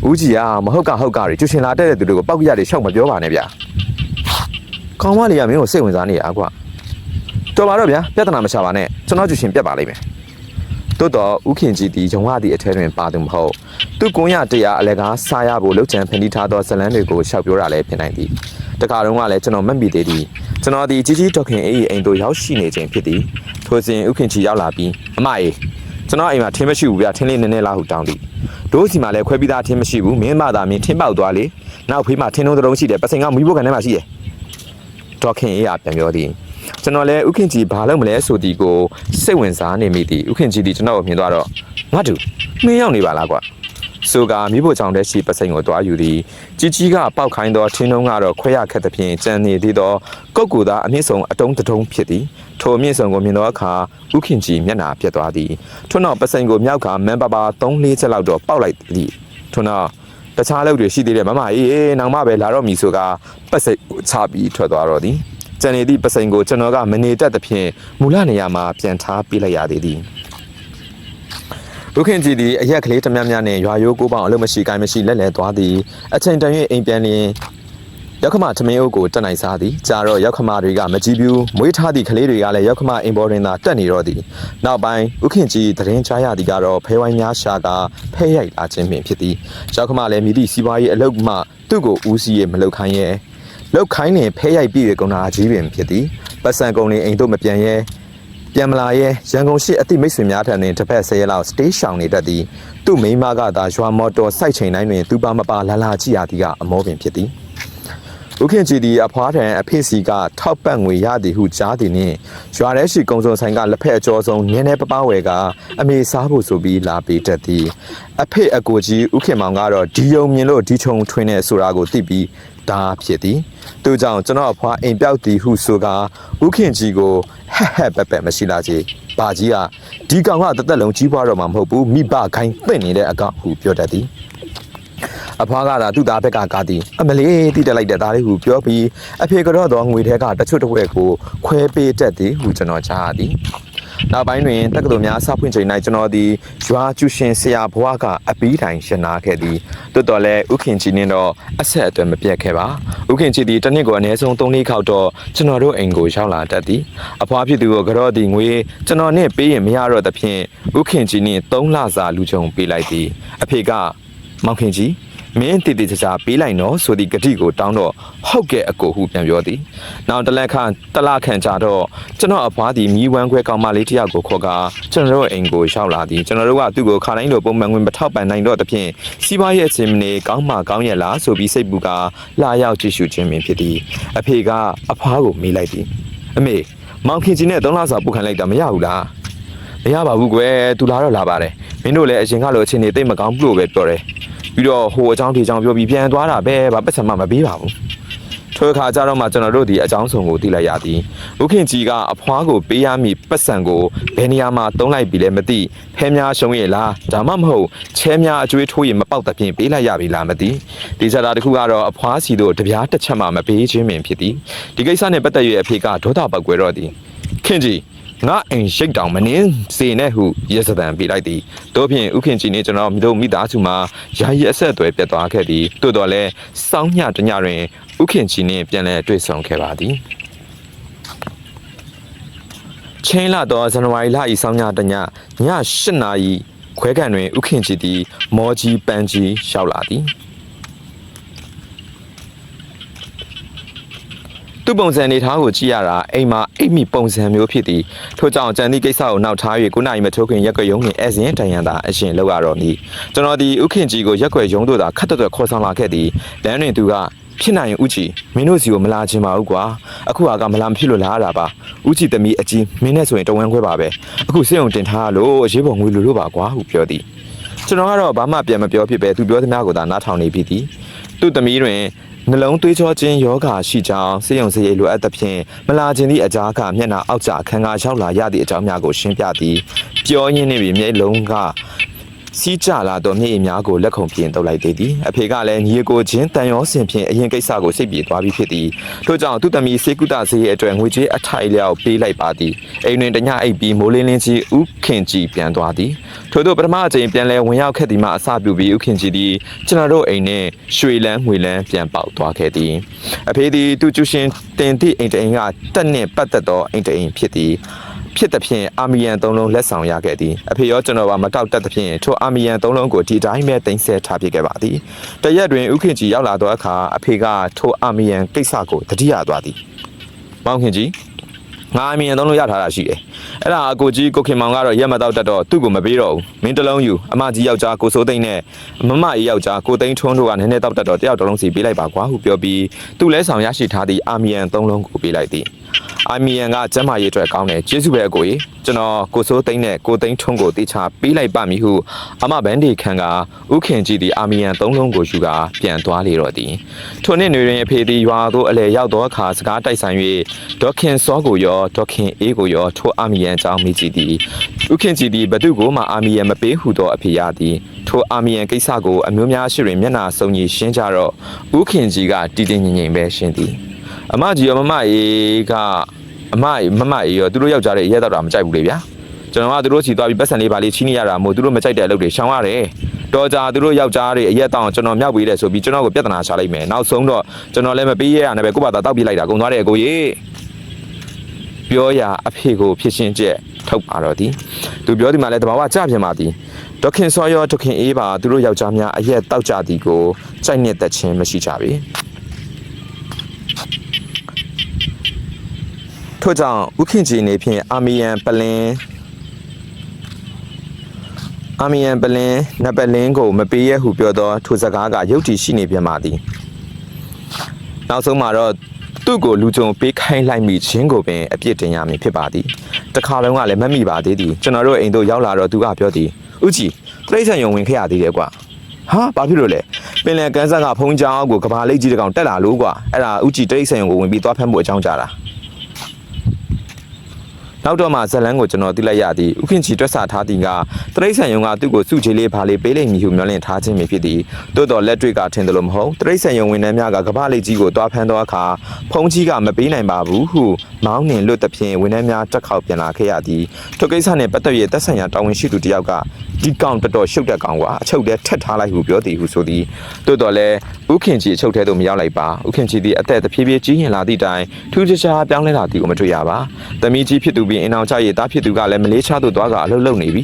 ဦးကြီးကမဟုတ်ကဟုတ်ကတွေကျူရှင်လာတက်တဲ့သူတွေကိုပောက်ကြရတယ်ရှောက်မပြောပါနဲ့ဗျာ ကောင်မလေးကမင်းကိုစိတ်ဝင်စားနေတာကွာတော်ပါတော့ဗျာပြဿနာမချပါနဲ့ကျွန်တော်ကျူရှင်ပြတ်ပါလိမ့်မယ်တိုးတော့ဥခင်ကြီးဒီဂျုံဝသည့်အထဲတွင်ပါသူမဟုတ်သူကွန်ရတရားအလကားစားရဖို့လှုပ်ချံဖန်တီးထားသောဇလန်းတွေကိုရှောက်ပြောတာလည်းဖြစ်နိုင်သည်တခါတုန်းကလည်းကျွန်တော်မှတ်မိသေးသည်ကျွန်တော်ဒီကြီးကြီးဒေါခင်အေးအိမ်တို့ရောက်ရှိနေခြင်းဖြစ်သည်ထိုစဉ်ဥခင်ကြီးရောက်လာပြီးအမအေးကျွန်တော်အိမ်မှာထင်းမရှိဘူးဗျာထင်းလေးနည်းနည်းလားဟုတောင်းသည်တို့စီမှာလည်းခွဲပြီးသားထင်းမရှိဘူးမင်းမသာမင်းထင်းပေါက်သွားလေနောက်ဖေးမှာထင်းလုံးတစ်လုံးရှိတယ်ပစိန်ကမီးဘုတ်ကန်ထဲမှာရှိတယ် ဒေါခင်အေးကပြန်ပြောသည်ကျွန်တော်လည်းဥခင်ကြီးဘာလုပ်မလဲဆိုဒီကိုစိတ်ဝင်စားနေမိသည်ဥခင်ကြီးဒီကျွန်တော်ကိုမြင်သွားတော့ငါတူမင်းရောက်နေပါလားကွာဆိုကမိဖို့ချောင်းတဲ့ရှိပစိန်ကိုတွားယူသည်ကြီးကြီးကပောက်ခိုင်းသောထင်းလုံးကတော့ခွဲရခက်သဖြင့်ကြံနေသေးသောကုတ်ကူသားအမြင့်ဆုံးအတုံးတတုံးဖြစ်သည်ထိုအမြင့်ဆုံးကိုမြင်သောအခါဥခင်ကြီးမျက်နှာပြတ်သွားသည်ထို့နောက်ပစိန်ကိုမြောက်ကမန်ပါပါ3-4ချက်လောက်တော့ပောက်လိုက်သည်ထို့နောက် တခြားအလုပ်တွေရှိသေးတယ်မမအေးအေးနောက်မှပဲလာတော့မည်ဆိုကပစိန်ကိုချပြီးထွက်သွားတော့သည်ကျန်နေသည့်ပစိန်ကိုကျွန်တော်ကမနေတတ်သဖြင့်မူလနေရာမှာပြန်ထားပေးလိုက်ရသေးသည်ဥခင်ကြီးသည်အရက်ကလေးတမများနဲ့ရွာရိုးကိုပေါင်းအလုံးမရှိကိုင်းမရှိလက်လဲသွားသည်အချိန်တန်၍အိမ်ပြန်လျင် ရောက်ခမထမင်းအုပ်ကိုတက်နိုင်စားသည်ကြာတော့ရောက်ခမတွေကမကြည့်ဘူးမွေးထားသည့်ကလေးတွေကလည်းရောက်ခမအိမ်ပေါ်တွင်သာတက်နေတော့သည်နောက်ပိုင်းဥခင်ကြီးသတင်းကြားရသည်ကတော့ဖဲဝိုင်းများရှာကဖဲရိုက်လာခြင်းပင်ဖြစ်သည်ရောက်ခမလည်းမိသည့်စီးပွားရေးအလုပ်မှသူ့ကိုဦးစီးရမလုပ်ခိုင်းရဲ့လောက်ခိုင်းနေဖဲရိုက်ပြည့်တဲ့ကုံနာကြီးပင်ဖြစ်သည်ပတ်စံကုံနေအိမ်တို့မပြန်ရဲပြန်မလာရဲရန်ကုန်ရှိအသည့်မိတ်ဆွေများထံတွင်တစ်ဖက်ဆယ်ရက်လောက်စတေးရှောင်နေတတ်သည်သူ့မိန်းမကသာရွာမော်တော်စိုက်ချိန်တိုင်းတွင်သူပါမပါလာလာကြည့်ရသည်ကအမောပင်ဖြစ်သည် ဥခင်ကြည်သည်အဖွားထံအဖေစီကထောက်ပံ့ငွေရသည်ဟုကြားသည်နှင့်ရွာထဲရှိကုံစုံဆိုင်ကလက်ဖက်အကျော်ဆုံးနင်းနေပပဝဲကအမေစားဖို့ဆိုပြီးလာပေးတတ်သည်အဖေအကိုကြီးဥခင်မောင်ကတော့ဒီယုံမြင်လို့ဒီချုံထွင်းနေဆိုတာကိုသိပြီးဒါဖြစ်သည်သူကြောင့်ကျွန်တော်အဖွားအိမ်ပြောက်သည်ဟုဆိုကာဥခင်ကြီးကိုဟက်ဟက်ပက်ပက်မရှိလာချေဘာကြီးကဒီကောင်ကတသက်လုံးကြီးပွားတော့မှာမဟုတ်ဘူးမိဘခိုင်းသိမ့်နေတဲ့အကောင်ဟုပြောတတ်သည် အဖွားကသာသူ့သားဘက်ကကားသည်အမလေးတိတက်လိုက်တဲ့သားလေးဟုပြောပြီးအဖေကတော့တော့ငွေထဲကတချို့တစ်ဝက်ကိုခွဲပေးတတ်သည်ဟုကျွန်တော်ကြားရသည်နောက်ပိုင်းတွင်တက္ကသိုလ်များစဖွင့်ချိန်၌ကျွန်တော်သည်ရွာကျူရှင်ဆရာဘွားကအပီးတိုင်ရှင်နာခဲ့သည်တိုးတော်လဲဥခင်ကြီးနှင့်တော့အဆက်အသွယ်မပြတ်ခဲ့ပါဥခင်ကြီးသည်တစ်နှစ်ကိုအနည်းဆုံး3နှစ်ခေါက်တော့ကျွန်တော်တို့အိမ်ကိုရောက်လာတတ်သည်အဖွားဖြစ်သူကိုကတော့သည်ငွေကျွန်တော်နဲ့ပေးရင်မရတော့သဖြင့်ဥခင်ကြီးနှင့်3လစာလူချုံပေးလိုက်သည်အဖေက မောင်ခင်ကြီးမင်းတည်တည်ချာချာပေးလိုက်နော်ဆိုသည့်ဂတိကိုတောင်းတော့ဟုတ်ကဲ့အကိုဟုပြန်ပြောသည်နောက်တစ်လက်ခန့်တစ်လခန့်ကြာတော့ကျွန်တော်အဖွားသည်မိဝမ်းခွဲကောင်မလေးတစ်ယောက်ကိုခေါ်ကာကျွန်တော်တို့အိမ်ကိုရောက်လာသည်ကျွန်တော်တို့ကသူ့ကိုခါတိုင်းလိုပုံမှန်ဝင်မထောက်ပံ့နိုင်တော့သဖြင့်စီးပွားရေးအချင်းမနေကောင်းမှကောင်းရဲ့လားဆိုပြီးစိတ်ပူကလာရောက်ကြည့်ရှုခြင်းပင်ဖြစ်သည်အဖေကအဖွားကိုမေးလိုက်သည်အမေမောင်ခင်ကြီးနဲ့သုံးလစာပုတ်ခံလိုက်တာမရဘူးလားမရပါဘူးကွယ်သူလာတော့လာပါတယ်မင်းတို့လည်းအရင်ကလိုအချိန်နေသိပ်မကောင်းဘူးလို့ပဲပြောတယ် ပြီးတော့ဟိုအကြောင်းဒီအကြောင်းပြောပြီးပြန်သွားတာပဲဘာပတ်စံမှမပေးပါဘူးထိုအခါကျတော့မှကျွန်တော်တို့ဒီအကြောင်းစုံကိုသိလိုက်ရသည်ဥခင်ကြီးကအဖွားကိုပေးရမည့်ပတ်စံကိုဘယ်နေရာမှာတုံးလိုက်ပြီလဲမသိဖဲများရှုံးရဲ့လားဒါမှမဟုတ်ချဲများအကျွေးထိုးရင်မပေါက်တဲ့ဖြင့်ပေးလိုက်ရပြီလားမသိဒီစားတာတစ်ခုကတော့အဖွားစီတို့တပြားတစ်ချက်မှမပေးခြင်းပင်ဖြစ်သည်ဒီကိစ္စနဲ့ပတ်သက်၍အဖေကဒေါသပောက်ကွယ်တော့သည်ခင်ကြီး ငါအိမ်ရှိတ်တောင်မနှင်းစေနဲ့ဟုရဲစတံပြလိုက်သည်တို့ဖြင့်ဥခင်ကြီးနှင့်ကျွန်တော်တို့မိသားစုမှာယာယီအဆက်အသွယ်ပြတ်သွားခဲ့သည်တိုးတော်လဲစောင်းညတညတွင်ဥခင်ကြီးနှင့်ပြန်လည်တွေ့ဆုံခဲ့ပါသည်ချင်းလာတော့ဇန်နဝါရီလဤစောင်းညတညည8နာရီခွဲကန်တွင်ဥခင်ကြီးသည်မော်ကြီးပန်းကြီးရောက်လာသည် သူ့ပုံစံနေထားကိုကြည့်ရတာအိမ်မှာအိမ်မိပုံစံမျိုးဖြစ်သည်ထို့ကြောင့်ကြံသည့်ကိစ္စကိုနောက်ထား၍ကိုနိုင်မထိုးခင်ရက်ွက်ရုံးနှင့်အဲဇင်တန်ရန်သာအရှင်လောက်ရတော့မည်ကျွန်တော်ဒီဥခင်ကြီးကိုရက်ွက်ရုံးတို့သာခတ်တွတ်ခေါ်ဆောင်လာခဲ့သည်လမ်းတွင်သူကဖြစ်နိုင်ရင်ဥကြီးမင်းတို့စီကိုမလာခြင်းပါဘူးကွာအခုဟာကမလာမဖြစ်လို့လာရတာပါဥကြီးသမီးအကြီးမင်းနဲ့ဆိုရင်တဝန်းခွဲပါပဲအခုစိတ်ုံတင်ထားလို့အရေးပေါ်ငွေလိုလို့ပါကွာဟုပြောသည်ကျွန်တော်ကတော့ဘာမှပြန်မပြောဖြစ်ပဲသူပြောသမျှကိုသာနားထောင်နေပြီသည်သူ့သမီးတွင် နှလုံးသွေးကြောခြင်းယောဂါရှိကြောင်းစေယုံစရိတ်လိုအပ်သဖြင့်မလာခြင်းသည့်အကြားကမျက်နှာအောက်ကျအခန်းကရောက်လာရသည့်အကြောင်းများကိုရှင်းပြသည်ပြောရင်းနှင့်ပင်မျက်လုံးက စီးကြလာသောမြေအိမ်များကိုလက်ခုံပြင်တုပ်လိုက်သေးသည်အဖေကလည်းညီကိုချင်းတန်ရောစင်ဖြင့်အရင်ကိစ္စကိုစိတ်ပြေသွားပြီးဖြစ်သည်ထို့ကြောင့်သူ့သမီးစေကုတဆေးရဲ့အတွက်ငွေကြေးအထိုက်လျောက်ပေးလိုက်ပါသည်အိမ်တွင်တညအိပ်ပြီးမိုးလင်းလင်းကြီးဥခင်ကြီးပြန်သွားသည်ထို့သောပထမအကြိမ်ပြန်လဲဝင်ရောက်ခဲ့သည်မှအစပြုပြီးဥခင်ကြီးသည်ကျွန်တော်တို့အိမ်နှင့်ရွှေလန်းငွေလန်းပြန်ပေါက်သွားခဲ့သည်အဖေသည်သူကျူရှင်တင်သည့်အိမ်တအိမ်ကတက်နှင့်ပတ်သက်သောအိမ်တအိမ်ဖြစ်သည် ဖြစ်သည်ဖြင့်အာမီယန်သုံးလုံးလက်ဆောင်ရခဲ့သည်အဖေရောကျွန်တော်ပါမတောက်တက်သည်ဖြင့်ထိုအာမီယန်သုံးလုံးကိုဒီတိုင်းပဲတင်ဆက်ထားပြခဲ့ပါသည်တရက်တွင်ဥခင်ကြီးရောက်လာသောအခါအဖေကထိုအာမီယန်ကိစ္စကိုတတိယသွားသည်မောင်ခင်ကြီးငါအာမီယန်သုံးလုံးရထားတာရှိတယ်အဲ့ဒါအကိုကြီးကိုခင်မောင်ကတော့ရက်မတော့တက်တော့သူ့ကိုမပေးတော့ဘူးမင်းတစ်လုံးယူအမကြီးယောက်ျားကိုစိုးသိန်းနဲ့မမကြီးယောက်ျားကိုသိန်းထွန်းတို့ကနည်းနည်းတော့တက်တော့တယောက်တစ်လုံးစီပေးလိုက်ပါကွာဟုပြောပြီးသူ့လဲဆောင်ရရှိထားသည့်အာမီယန်သုံးလုံးကိုပေးလိုက်သည် အာမီယန်ကကျမ်းမာရေးအတွက်ကောင်းတယ်ကျေးဇူးပဲအကိုကြီးကျွန်တော်ကိုစိုးသိန်းနဲ့ကိုသိန်းထွန်းကိုတေချာပေးလိုက်ပါမည်ဟုအမဘန်ဒီခန်ကဥခင်ကြီးသည်အာမီယန်သုံးလုံးကိုယူကာပြန်သွားလေတော့သည်ထိုနေ့နေတွင်အဖေသည်ရွာသို့အလဲရောက်သောအခါစကားတိုက်ဆိုင်၍ဒေါခင်စောကိုရောဒေါခင်အေးကိုရောထိုအာမီယန်ကြောင်းမိကြည့်သည်ဥခင်ကြီးသည်ဘသူကိုမှအာမီယန်မပေးဟုသောအဖေရသည်ထိုအာမီယန်ကိစ္စကိုအမျိုးများရှိတွင်မျက်နာစုံကြီးရှင်းကြတော့ဥခင်ကြီးကတည်တည်ငြိမ်ငြိမ်ပဲရှင်းသည် အမကြီးရောမမအေးကအမအေးမမအေးရောသူတို့ယောက်ျားတွေရဲတော့တာမကြိုက်ဘူးလေဗျာကျွန်တော်ကသူတို့စီသွားပြီးပတ်စံလေးပါလေးချင်းနေရတာမို့သူတို့မကြိုက်တဲ့အလုပ်တွေရှောင်ရတယ်တော်ကြသူတို့ယောက်ျားတွေအရက်တောင်ကျွန်တော်မြောက်ပေးတယ်ဆိုပြီးကျွန်တော်ကိုပြဿနာချလိုက်မယ်နောက်ဆုံးတော့ကျွန်တော်လည်းမပေးရရနဲ့ပဲကို့ဘာသာတောက်ပြလိုက်တာကုန်သွားတယ်အကိုကြီးပြောရာအဖေကိုဖြစ်ရှင်းချက်ထုတ်ပါတော့သည်သူပြောဒီမှာလဲတဘာဝကြပြန်ပါသည်ဒေါခင်စောရောဒေါခင်အေးပါသူတို့ယောက်ျားများအရက်တောက်ကြသည်ကိုစိုက်နေတဲ့ချင်းမရှိကြပေ ထို့ကြောင့်ဥခင်ကြီးနေဖြင့်အာမီယန်ပလင်အာမီယန်ပလင်နပလင်းကိုမပေးရဟုပြောသောထိုစကားကယုတ်တီရှိနေပြန်ပါသည်နောက်ဆုံးမှာတော့သူ့ကိုလူကြုံပေးခိုင်းလိုက်မိခြင်းကိုပင်အပြစ်တင်ရမည်ဖြစ်ပါသည်တခါလုံးကလည်းမမိပါသေးသည်ကျွန်တော်တို့အိမ်တို့ရောက်လာတော့သူကပြောသည်ဥကြီးတိရစ္ဆာန်ယုံဝင်ခဲ့ရသေးတယ်ကွာဟာဘာဖြစ်လို့လဲပင်လယ်ကန်းဆန်းကဖုံးကြောင်းကိုကဘာလိတ်ကြီးတကောင်တက်လာလို့ကွာအဲ့ဒါဥကြီးတိရစ္ဆာန်ယုံကိုဝင်ပြီးသွားဖမ်းဖို့အကြောင်းကြားတာ နောက်တော့မှဇလန်းကိုကျွန်တော်သိလိုက်ရသည်ဥခင်ချီတွက်ဆထားသည်ကတရိษံယုံကသူ့ကိုစုချေလေးဘာလေးပေးလိမ့်မည်ဟုမျှော်လင့်ထားခြင်းပဲဖြစ်သည်တိုးတော်လက်တွေ့ကထင်တယ်လို့မဟုတ်တရိษံယုံဝန်ထမ်းများကကမ္ဘာလိတ်ကြီးကိုတွားဖမ်းသောအခါဖုံးကြီးကမပေးနိုင်ပါဘူးဟုမောင်းနှင်လွတ်သဖြင့်ဝန်ထမ်းများတက်ခေါက်ပြန်လာခဲ့ရသည်ထိုကိစ္စနှင့်ပတ်သက်၍သက်ဆိုင်ရာတာဝန်ရှိသူတစ်ယောက်ကဒီကောင်တော်တော်ရှုပ်တဲ့ကောင်ကအချုပ်ထဲထက်ထားလိုက်ဟုပြောသည်ဟုဆိုသည်တိုးတော်လည်းဥခင်ချီအချုပ်ထဲသို့မရောက်လိုက်ပါဥခင်ချီသည်အသက်တဖြည်းဖြည်းကြီးရင်လာသည့်တိုင်ထူးခြားခြားပြောင်းလဲလာသည်ကိုမတွေ့ရပါသမီးကြီးဖြစ်သူပြီးအင်အောင်ကြရည်တားဖြစ်သူကလည်းမလေးရှားသို့သွားကအလုပ်လုပ်နေပြီ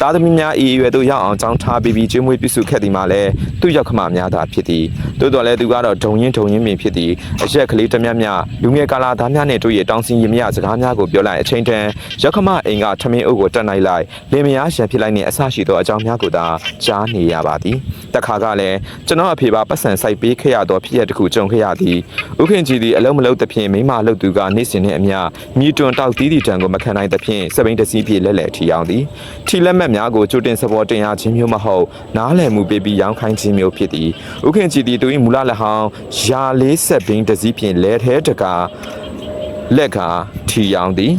တားသမီးများအေးရွယ်သို့ရောက်အောင်ကြောင်းထားပြီးပြီးကျွေးမွေးပြုစုခဲ့သည်မှာလည်းသူ့ရောက်ခမများသာဖြစ်သည်တိုးတော်လည်းသူကတော့ဒုံရင်ဒုံရင်ပင်ဖြစ်သည်အရက်ကလေးတစ်မြတ်မြလူငယ်ကာလာသားများနဲ့တွေ့ရတောင်းစင်ရမရစကားများကိုပြောလိုက်အချိန်တန်ရောက်ခမအိမ်ကထမင်းအုပ်ကိုတက်နိုင်လိုက်လင်မယားရှံဖြစ်လိုက်နေအဆရှိသောအကြောင်းများကိုသာကြားနေရပါသည်တခါကလည်းကျွန်တော်အဖေပါပတ်စံဆိုင်ပေးခဲ့ရသောဖြစ်ရတစ်ခုကြုံခဲ့ရသည်ဥခင်ကြီးသည်အလုံးမလုံးသဖြင့်မိမလှုပ်သူကနေ့စဉ်နဲ့အမျှမြည်တွန်တောက်တီးတီတံကိုမခံနိုင်သဖြင့်စပိန်တစည်းပြေလဲလဲထီအောင်သည်ထီလက်မှတ်များကိုကြိုတင်စပေါ်တင်ရခြင်းမျိုးမဟုတ်နားလည်မှုပေးပြီးရောင်းခိုင်းခြင်းမျိုးဖြစ်သည်ဥခင်ကြီးသည်သူ၏မူလလက်ဟောင်းယာလေးဆက်ဘင်းတစည်းဖြင့်လဲထဲတကာလက်ကထီအောင်သည်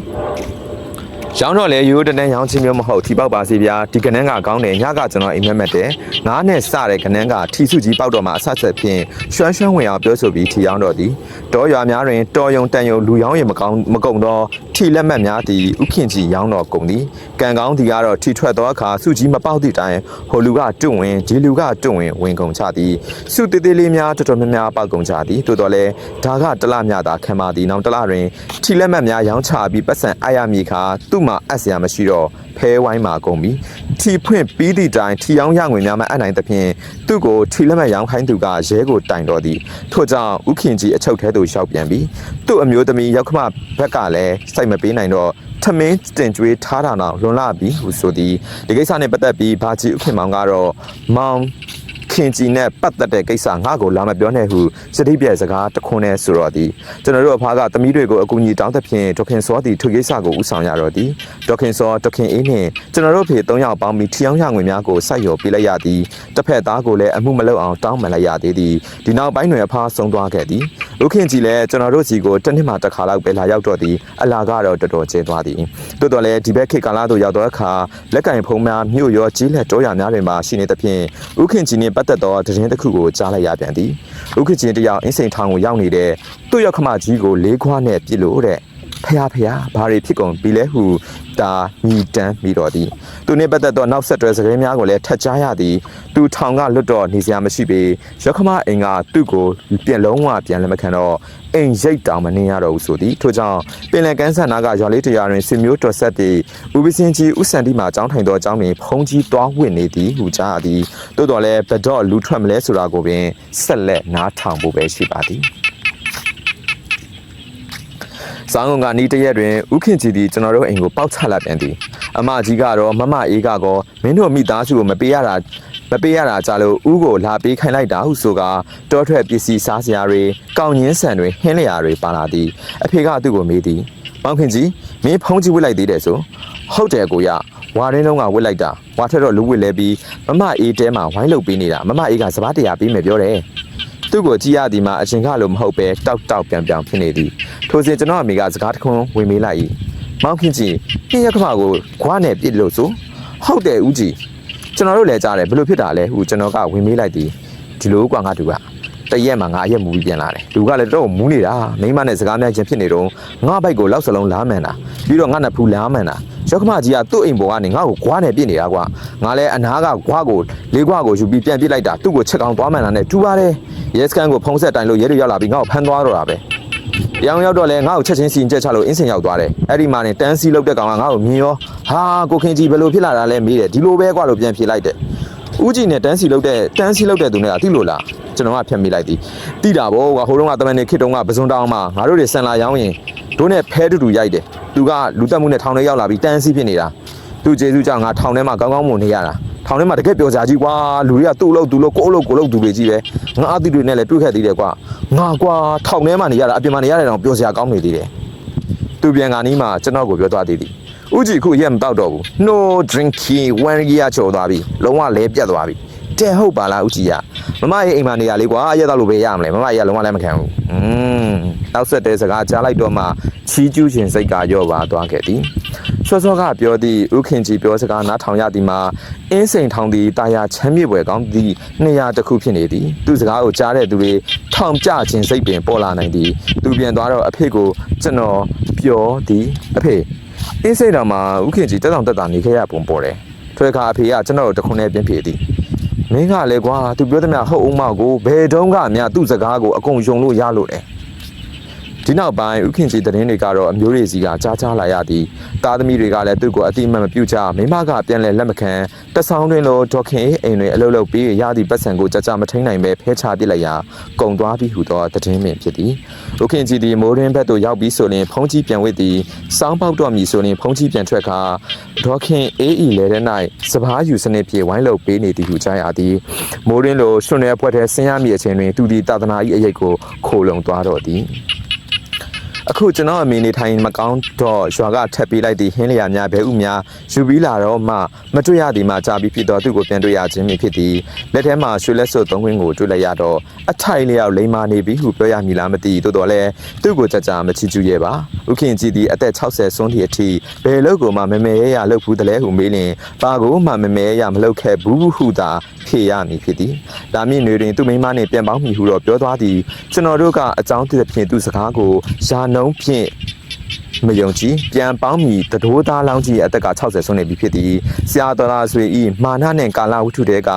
ရောင်းတော့လေရိုးတန်းတန်းရောင်းချင်းမျိုးမဟုတ်ထီပေါက်ပါစေဗျာဒီကနန်းကကောင်းတယ်ညကကျွန်တော်အိမ်မက်မက်တယ်ငါးနဲ့စတဲ့ကနန်းကထီစုကြီးပေါက်တော့မှအဆက်ဆက်ဖြင့်ရွှမ်းရွှမ်းဝင်အောင်ပြောဆိုပြီးထီရောင်းတော့သည်တောရွာများတွင်တော်ယုံတန်ယုံလူရောင်းရင်မကောင်းမကုန်တော့ထီလက်မှတ်များသည်ဥခင်ကြီးရောင်းတော့ကုန်သည်ကံကောင်းသည်ကတော့ထီထွက်သောအခါစုကြီးမပေါက်သည့်တိုင်ဟိုလူကတွန့်ဝင်ဒီလူကတွန့်ဝင်ဝင်ကုန်ချသည်စုတေးသေးလေးများတော်တော်များများပေါက်ကုန်ချသည်တိုးတော်လဲဒါကတလမြတာခံပါသည်နောက်တလတွင်ထီလက်မှတ်များရောင်းချပြီးပတ်စံအားရမည်ခါသူ့မှာအပ်စရာမရှိတော့ဖဲဝိုင်းမှာကုန်ပြီထီဖွင့်ပြီးသည့်တိုင်ထီရောင်းရငွေများမအပ်နိုင်သဖြင့်သူ့ကိုထီလက်မှတ်ရောင်းခိုင်းသူကရဲကိုတိုင်တော်သည်ထို့ကြောင့်ဥခင်ကြီးအချုပ်ထဲသို့ရောက်ပြန်ပြီးသူ့အမျိုးသမီးရောက်ခမဘက်ကလည်းစိုက်မပေးနိုင်တော့ထမင်းတင်ကြွေးထားတာတော့လွန်လာပြီဟုဆိုသည်ဒီကိစ္စနဲ့ပတ်သက်ပြီးဘာကြီးဥခင်မောင်ကတော့မောင် ခီခင်ကြီးနဲ့ပတ်သက်တဲ့ကိစ္စငါ့ကိုလာမပြောနဲ့ဟုစတိပြဲစကားတခွန်းနဲ့ဆိုတော့သည်ကျွန်တော်တို့အဖကသမီးတွေကိုအကူအညီတောင်းသဖြင့်ဒေါခင်စောသည်ထိုကိစ္စကိုဥဆောင်ရတော့သည်ဒေါခင်စောဒေါခင်အေးနှင့်ကျွန်တော်တို့ဖေ၃ယောက်ပေါင်းပြီးထီအောင်ရငွေများကိုစိုက်ရော်ပေးလိုက်ရသည်တစ်ဖက်သားကိုလည်းအမှုမလုပ်အောင်တောင်းပန်လိုက်ရသေးသည်ဒီနောက်ပိုင်းတွင်အဖဆုံးသွားခဲ့သည်ဥခင်ကြီးလည်းကျွန်တော်တို့စီကိုတစ်နှစ်မှတစ်ခါလောက်ပဲလာရောက်တော့သည်အလာကတော့တော်တော်ကျဲသွားသည်တိုးတော်လည်းဒီဘက်ခေတ်ကာလသို့ရောက်တော့အခါလက်ကင်ဖုံးများမြို့ရောကြီးလက်တောရများတွေမှာရှိနေသဖြင့်ဥခင်ကြီးနှင့်ပတ်သက်သောသတင်းတစ်ခုကိုကြားလိုက်ရပြန်သည်ဥခင်ကြီးတယောက်အင်းစိန်ထောင်ကိုရောက်နေတဲ့သူ့ရောက်ခမကြီးကိုလေးခွားနဲ့ပြစ်လို့တဲ့ ဖះဖះဘာတွေဖြစ်ကုန်ပြီလဲဟုဒါညီတန်းပြီးတော့သည်သူနှင့်ပတ်သက်သောနောက်ဆက်တွဲစကားများကိုလည်းထပ်ကြားရသည်သူထောင်ကလွတ်တော့နေစရာမရှိပေရောက်ခမအိမ်ကသူ့ကိုပြန်လုံးဝပြန်လက်မခံတော့အိမ်ရိတ်တောင်မနေရတော့ဘူးဆိုသည်ထို့ကြောင့်ပင်လယ်ကမ်းဆန်နာကရွာလေးတရွာတွင်ဆွေမျိုးတော်ဆက်သည့်ဦးပစင်ကြီးဦးစန္ဒီမှာကျောင်းထိုင်သောကျောင်းတွင်ဖုံးကြီးတွားဝင့်နေသည်ဟုကြားရသည်သို့တော်လည်းဘတော့လူထွက်မလဲဆိုတာကိုပင်ဆက်လက်နားထောင်ဖို့ပဲရှိပါသည်။ စောင်းကုန်ကနီးတရက်တွင်ဥခင်ကြီးသည်ကျွန်တော်တို့အိမ်ကိုပေါက်ချလာပြန်သည်။အမကြီးကတော့မမအေးကကောမင်းတို့မိသားစုကိုမပေးရတာမပေးရတာကြလို့ဥကိုလာပေးခိုင်းလိုက်တာဟုဆိုကတောထွက်ပစ္စည်းစားစရာတွေကောင်းငင်းဆန်တွေဟင်းလျာတွေပါလာသည်။အဖေကသူ့ကိုမေးသည်။ပေါင်းခင်ကြီးမင်းဖုံးကြီးဝစ်လိုက်သေးတယ်ဆို။ဟုတ်တယ်ကိုရဝါရင်းလုံးကဝစ်လိုက်တာဝါထက်တော့လူဝစ်လဲပြီးမမအေးတဲမှာဝိုင်းလုတ်ပေးနေတာမမအေးကစပားတရာပေးမယ်ပြောတယ်။ သူ့ကိုကြည့်ရသည်မှာအရှင်ကလိုမဟုတ်ပဲတောက်တောက်ပြန်ပြန်ဖြစ်နေသည်ထိုစဉ်ကျွန်တော်အမိကစကားတစ်ခွန်းဝင်မေးလိုက်၏မောင်ခင်ကြီးပြည့်ရခမကိုခွားနဲ့ပြစ်လို့ဆိုဟုတ်တယ်ဦးကြီးကျွန်တော်တို့လည်းကြားတယ်ဘယ်လိုဖြစ်တာလဲဟုကျွန်တော်ကဝင်မေးလိုက်သည်ဒီလိုကွာငါတူက တရက်မှာငါအရက်မူပြီးပြန်လာတယ်လူကလည်းတော့မူးနေတာမိမနဲ့စကားများချင်းဖြစ်နေတော့ငါဘိုက်ကိုလောက်စလုံးလားမှန်တာပြီးတော့ငါနှစ်ဖူးလားမှန်တာရောက်ခမကြီးကသူ့အိမ်ပေါ်ကနေငါ့ကိုခွားနဲ့ပြစ်နေတာကွာငါလည်းအနာကခွားကိုလေးခွားကိုယူပြီးပြန်ပြစ်လိုက်တာသူ့ကိုချက်ကောင်သွားမှန်တာနဲ့တူပါတယ်ရဲစကန်ကိုဖုံးဆက်တိုင်လို့ရဲတွေရောက်လာပြီးငါ့ကိုဖမ်းသွားတော့တာပဲ။ရောင်ရောက်တော့လဲငါ့ကိုချက်ချင်းစီရင်ချက်ချလို့အင်းစင်ရောက်သွားတယ်။အဲ့ဒီမှာနေတန်းစီလောက်တဲ့ကောင်ကငါ့ကိုမြင်ရောဟာကိုခင်ကြီးဘယ်လိုဖြစ်လာတာလဲမေးတယ်ဒီလိုပဲကွာလို့ပြန်ဖြေလိုက်တယ်။ ဦးကြီးနဲ့တန်းစီလောက်တဲ့တန်းစီလောက်တဲ့သူနဲ့ကတိလို့လားကျွန်တော်ကဖြတ်မိလိုက်သည်။တိတာဗောကွာဟိုတုန်းကတမန်နေခစ်တုန်းကပစုံတောင်းမှာငါတို့တွေဆန်လာရောင်းရင်တို့နဲ့ဖဲတူတူရိုက်တယ်။သူကလူတက်မှုနဲ့ထောင်ထဲရောက်လာပြီးတန်းစီဖြစ်နေတာ။သူကျေးဇူးကြောင့်ငါထောင်ထဲမှာကောင်းကောင်းမွန်နေရတာ။ထောင်ထဲမှာတကယ်ပြောကြကြီးကွာလူတွေကသူ့လို့သူ့လို့ကိုယ့်လို့ကိုယ်လို့သူတွေကြီးပဲငါအသီးတွေနဲ့လည်းတွေ့ခဲ့သေးတယ်ကွာငါကွာထောင်ထဲမှာနေရတာအပြင်မှာနေရတယ်တော့ပြောစရာကောင်းနေသေးတယ်သူပြန်ကနီးမှာကျွန်တော်ကိုပြောသွားသေးသည် ဦးကြီးခုရက်မတောက်တော့ဘူး no drinking one year ချိုသွားပြီလုံးဝလဲပြတ်သွားပြီတဲ့ဟုတ်ပါလားဦးကြီးကမမရဲ့အိမ်မှာနေရလေကွာရက်တော့လို့ပဲရမလဲမမကြီးကလုံးဝလည်းမခံဘူးอืมနောက်ဆက်တဲ့စကားကြားလိုက်တော့မှချီးကျူးခြင်းစိတ်ကရော့ပါသွားခဲ့သည်စောစောကပြောသည့်ဥခင်ကြီးပြောစကားနားထောင်ရသည်မှာအင်းစိန်ထောင်သည်တာယာချမ်းမြေ့ပွဲကောင်းသည့်နေရာတစ်ခုဖြစ်နေသည်သူစကားကိုကြားတဲ့သူတွေထောင်ကြခြင်းစိတ်ပင်ပေါ်လာနိုင်သည်သူပြန်သွားတော့အဖေကိုကျွန်တော်ပြောသည်အဖေ အင်းစိန်တော်မှာဥခင်ကြီးတက်တောင်တက်တာနေခဲ့ရပုံပေါ်တယ်ထွေခါအဖေကကျွန်တော်တို့တခွန်းနဲ့ပြင်းပြေသည်မင်းကလည်းကွာသူပြောသမျှဟုတ်အောင်မကိုဘယ်တုန်းကမြသူ့စကားကိုအကုန်ယုံလို့ရလို့တယ် ဒီနောက်ပိုင်းဥခင်ကြီးသတင်းတွေကတော့အမျိုးတွေစီကကြားကြားလာရသည်တာသမီတွေကလည်းသူ့ကိုအတိအမှန်မပြုကြမိမကပြန်လဲလက်မခံတဆောင်းတွင်လိုဒေါခင်အေးအိမ်တွင်အလုပ်လုပ်ပြီးရသည့်ပတ်စံကိုကြကြမထိန်နိုင်ပဲဖဲချပစ်လိုက်ရာကုံသွားပြီးဟူသောသတင်းပင်ဖြစ်သည်ဥခင်ကြီးသည်မိုးရင်းဘက်သို့ရောက်ပြီးဆိုရင်ဖုံးကြီးပြန်ဝစ်သည်စောင်းပေါက်တော့မည်ဆိုရင်ဖုံးကြီးပြန်ထွက်ခါဒေါခင်အေးဤလဲတဲ့၌စပားယူစနစ်ပြေဝိုင်းလုပ်ပေးနေသည်ဟုကြားရသည်မိုးရင်းလိုရွှွန်ရဲဖွဲ့ထဲဆင်းရမည်အချိန်တွင်သူသည်တာသနာ၏အရေးကိုခိုလုံသွားတော့သည် အခုကျွန်တော်အမေနေထိုင်မကောင်းတော့ရွာကထပ်ပေးလိုက်သည့်ဟင်းလျာများဘဲဥများယူပြီးလာတော့မှမတွေ့ရသည်မှကြာပြီးဖြစ်တော့သူ့ကိုပြန်တွေ့ရခြင်းဖြစ်သည်လက်ထဲမှာရွှေလက်စွပ်သုံးခွင်းကိုတွေ့လိုက်ရတော့အထိုင်လျောက်လိမ္မာနေပြီဟုပြောရမည်လားမသိသို့တော်လဲသူ့ကိုကြကြမချီကျူရဲ့ပါဥခင်ကြည်သည်အသက်60စွန်းသည့်အထိဘယ်လို့ကိုမှမမဲရရလှုပ်ဘူးတလဲဟုမေးလင်ဘာကိုမှမမဲရမလှုပ်ခဲ့ဘူးဟုသာဖြေရမည်ဖြစ်သည်ဒါမြင့်တွေတွင်သူ့မိန်းမနှင့်ပြန်ပေါင်းမိဟုတော့ပြောသွားသည်ကျွန်တော်တို့ကအကြောင်းသဖြင့်သူ့စကားကိုယာနှုံးဖြင့် မယုံကြည်ပြန်ပေါင်းမီတတိုးသားလောင်းကြီးရဲ့အသက်က60ဆွနေပြီဖြစ်သည်ဆရာတော်သားဆွေဤမာနနှင့်ကာလဝတ္ထုတဲက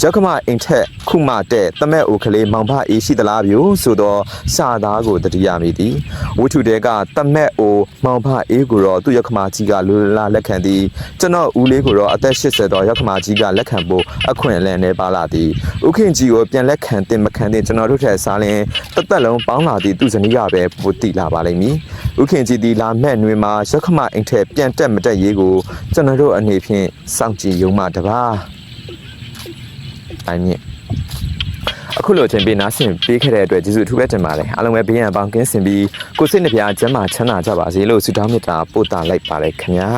ရောက်ခမအိမ်ထက်ခုမတဲ့တမက်အိုကလေးမောင်ဖအေးရှိသလားဗျို့ဆိုတော့စာသားကိုတတိယမိသည်ဝတ္ထုတဲကတမက်အိုမောင်ဖအေးကိုတော့သူ့ရောက်ခမကြီးကလူလာလက်ခံသည်ကျွန်တော်ဦးလေးကိုတော့အသက်80တော့ရောက်ခမကြီးကလက်ခံဖို့အခွင့်အလမ်းနဲ့ပါလာသည်ဥခင်ကြီးကိုပြန်လက်ခံတင်မခံတင်ကျွန်တော်တို့ထက်စားလင်းတစ်သက်လုံးပေါင်းလာသည့်သူဇနီးကပဲပိုတိလာပါလိမ့်မည်ဥခင်ကြီးဒီလာမဲ့နှွေမှာရောက်ခမအိမ်ထက်ပြန်တက်မတက်ရေးကိုကျွန်တော်တို့အနေဖြင့်စောင့်ကြည့်ရုံမှတပါ။အိုင်မြင့်အခုလိုအချိန်ပေးနားဆင်ပေးခဲ့တဲ့အတွက်ကျေးဇူးအထူးပဲတင်ပါတယ်အားလုံးပဲဘေးရန်ပေါင်းကင်းစင်ပြီးကိုယ်စိတ်နှပြကျန်းမာချမ်းသာကြပါစေလို့ဆုတောင်းမေတ္တာပို့သလိုက်ပါတယ်ခင်ဗျာ